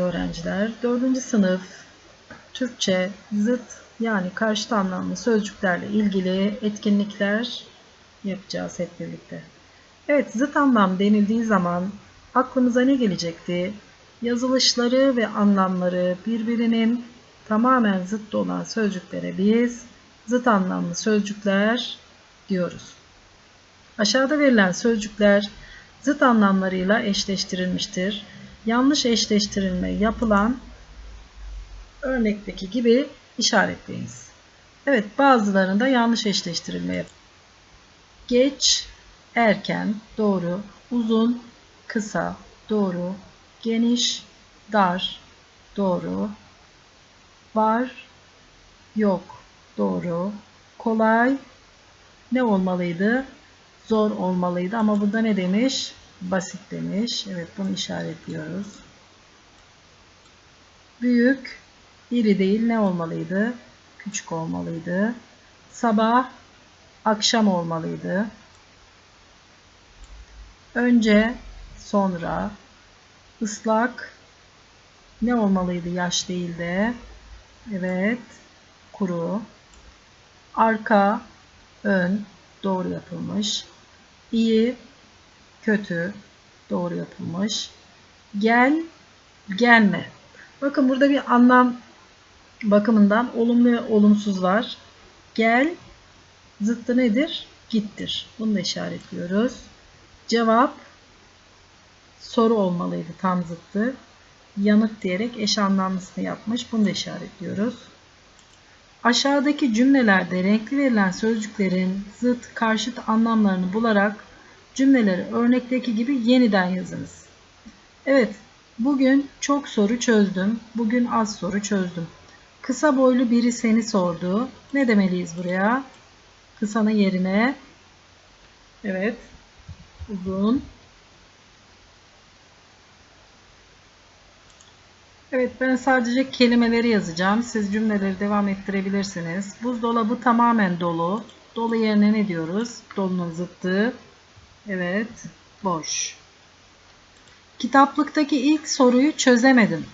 öğrenciler 4. sınıf Türkçe zıt yani karşıt anlamlı sözcüklerle ilgili etkinlikler yapacağız hep birlikte. Evet zıt anlam denildiği zaman aklımıza ne gelecekti? Yazılışları ve anlamları birbirinin tamamen zıt olan sözcüklere biz zıt anlamlı sözcükler diyoruz. Aşağıda verilen sözcükler zıt anlamlarıyla eşleştirilmiştir. Yanlış eşleştirilme yapılan örnekteki gibi işaretleyiniz. Evet bazılarında yanlış eşleştirilme yap. Geç, erken, doğru, uzun, kısa, doğru, geniş, dar, doğru, var, yok, doğru, kolay, ne olmalıydı? Zor olmalıydı ama burada ne demiş? Basit demiş. Evet bunu işaretliyoruz. Büyük, iri değil ne olmalıydı? Küçük olmalıydı. Sabah, akşam olmalıydı. Önce, sonra, ıslak, ne olmalıydı? Yaş değil de. Evet, kuru. Arka, ön, doğru yapılmış. İyi, kötü, doğru yapılmış. Gel, gelme. Bakın burada bir anlam bakımından olumlu ve olumsuz var. Gel, zıttı nedir? Gittir. Bunu da işaretliyoruz. Cevap, soru olmalıydı tam zıttı. Yanıt diyerek eş anlamlısını yapmış. Bunu da işaretliyoruz. Aşağıdaki cümlelerde renkli verilen sözcüklerin zıt, karşıt anlamlarını bularak cümleleri örnekteki gibi yeniden yazınız. Evet, bugün çok soru çözdüm. Bugün az soru çözdüm. Kısa boylu biri seni sordu. Ne demeliyiz buraya? Kısanın yerine evet uzun Evet ben sadece kelimeleri yazacağım. Siz cümleleri devam ettirebilirsiniz. Buzdolabı tamamen dolu. Dolu yerine ne diyoruz? Dolunun zıttı. Evet boş. Kitaplıktaki ilk soruyu çözemedim.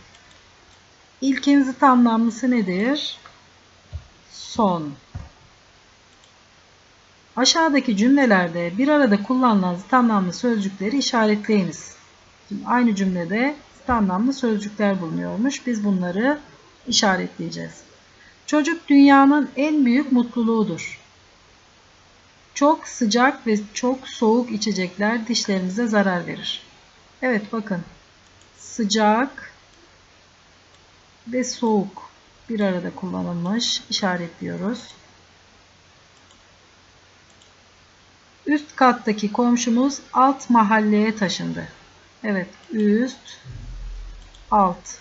İlkin zıt nedir? Son. Aşağıdaki cümlelerde bir arada kullanılan zıt sözcükleri işaretleyiniz. Şimdi aynı cümlede zıt sözcükler bulunuyormuş. Biz bunları işaretleyeceğiz. Çocuk dünyanın en büyük mutluluğudur. Çok sıcak ve çok soğuk içecekler dişlerimize zarar verir. Evet bakın. Sıcak ve soğuk bir arada kullanılmış. işaretliyoruz. Üst kattaki komşumuz alt mahalleye taşındı. Evet, üst, alt.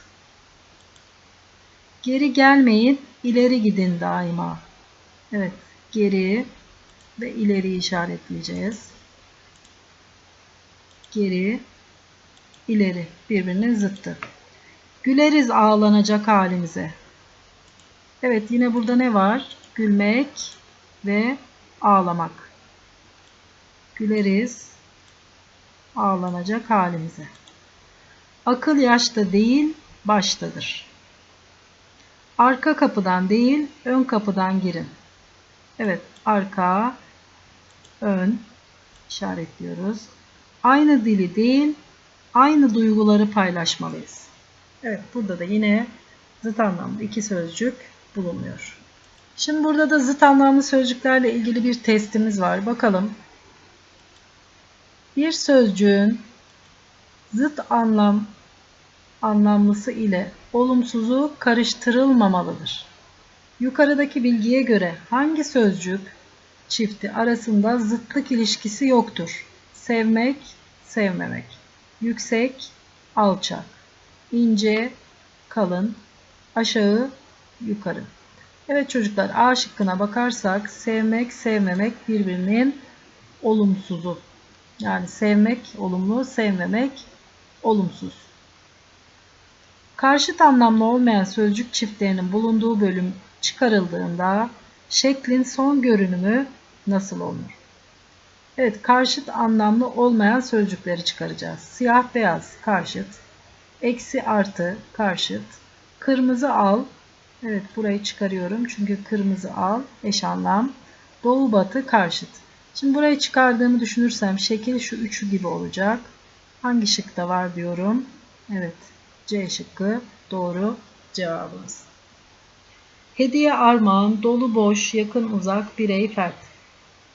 Geri gelmeyin, ileri gidin daima. Evet, geri ve ileri işaretleyeceğiz. Geri, ileri birbirinin zıttı. Güleriz ağlanacak halimize. Evet, yine burada ne var? Gülmek ve ağlamak. Güleriz ağlanacak halimize. Akıl yaşta değil, baştadır. Arka kapıdan değil, ön kapıdan girin. Evet, arka, ön işaretliyoruz. Aynı dili değil, aynı duyguları paylaşmalıyız. Evet, burada da yine zıt anlamlı iki sözcük bulunuyor. Şimdi burada da zıt anlamlı sözcüklerle ilgili bir testimiz var. Bakalım bir sözcüğün zıt anlam anlamlısı ile olumsuzu karıştırılmamalıdır. Yukarıdaki bilgiye göre hangi sözcük çifti arasında zıtlık ilişkisi yoktur? Sevmek, sevmemek. Yüksek, alçak. ince, kalın. Aşağı, yukarı. Evet çocuklar A şıkkına bakarsak sevmek, sevmemek birbirinin olumsuzu. Yani sevmek olumlu, sevmemek olumsuz. Karşıt anlamlı olmayan sözcük çiftlerinin bulunduğu bölüm çıkarıldığında şeklin son görünümü nasıl olur? Evet, karşıt anlamlı olmayan sözcükleri çıkaracağız. Siyah beyaz karşıt. Eksi artı karşıt. Kırmızı al. Evet burayı çıkarıyorum. Çünkü kırmızı al eş anlam. Doğu batı karşıt. Şimdi burayı çıkardığımı düşünürsem şekil şu üçü gibi olacak. Hangi şıkta var diyorum. Evet C şıkkı doğru cevabımız. Hediye armağan, dolu boş, yakın uzak, birey fert.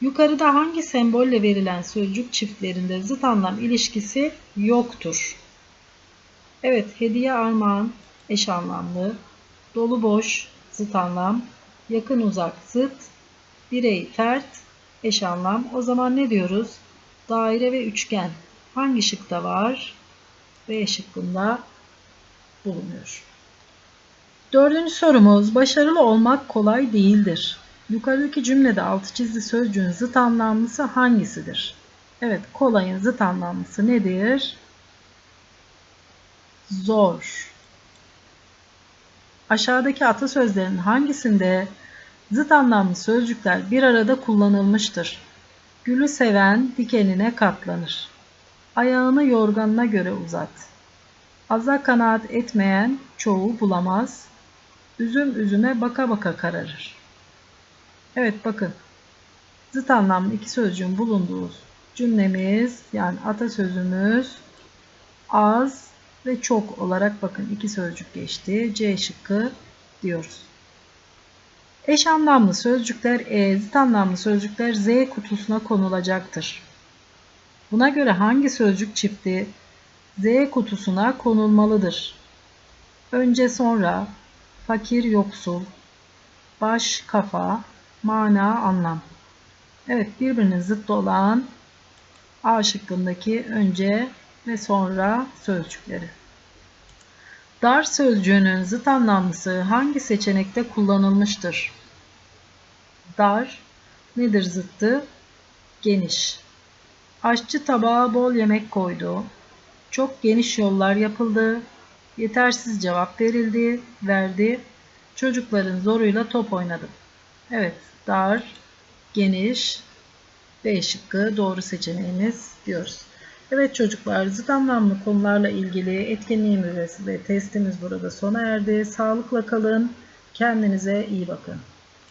Yukarıda hangi sembolle verilen sözcük çiftlerinde zıt anlam ilişkisi yoktur? Evet, hediye armağan eş anlamlı, dolu boş zıt anlam, yakın uzak zıt, birey fert eş anlam. O zaman ne diyoruz? Daire ve üçgen hangi şıkta var? B şıkkında bulunuyor. Dördüncü sorumuz başarılı olmak kolay değildir. Yukarıdaki cümlede altı çizili sözcüğün zıt anlamlısı hangisidir? Evet, kolayın zıt anlamlısı nedir? Zor. Aşağıdaki atasözlerin hangisinde zıt anlamlı sözcükler bir arada kullanılmıştır? Gülü seven dikenine katlanır. Ayağını yorganına göre uzat. Aza kanaat etmeyen çoğu bulamaz. Üzüm üzüme baka baka kararır. Evet bakın. Zıt anlamlı iki sözcüğün bulunduğu cümlemiz yani atasözümüz az ve çok olarak bakın iki sözcük geçti. C şıkkı diyoruz. Eş anlamlı sözcükler E, zıt anlamlı sözcükler Z kutusuna konulacaktır. Buna göre hangi sözcük çifti Z kutusuna konulmalıdır? Önce sonra, fakir yoksul, baş kafa, mana anlam. Evet birbirinin zıttı olan A şıkkındaki önce ve sonra sözcükleri. Dar sözcüğünün zıt anlamlısı hangi seçenekte kullanılmıştır? Dar nedir zıttı? Geniş. Aşçı tabağa bol yemek koydu. Çok geniş yollar yapıldı. Yetersiz cevap verildi, verdi. Çocukların zoruyla top oynadım. Evet, dar, geniş, B şıkkı doğru seçeneğimiz diyoruz. Evet çocuklar zıt anlamlı konularla ilgili etkinliğimiz ve testimiz burada sona erdi. Sağlıkla kalın. Kendinize iyi bakın.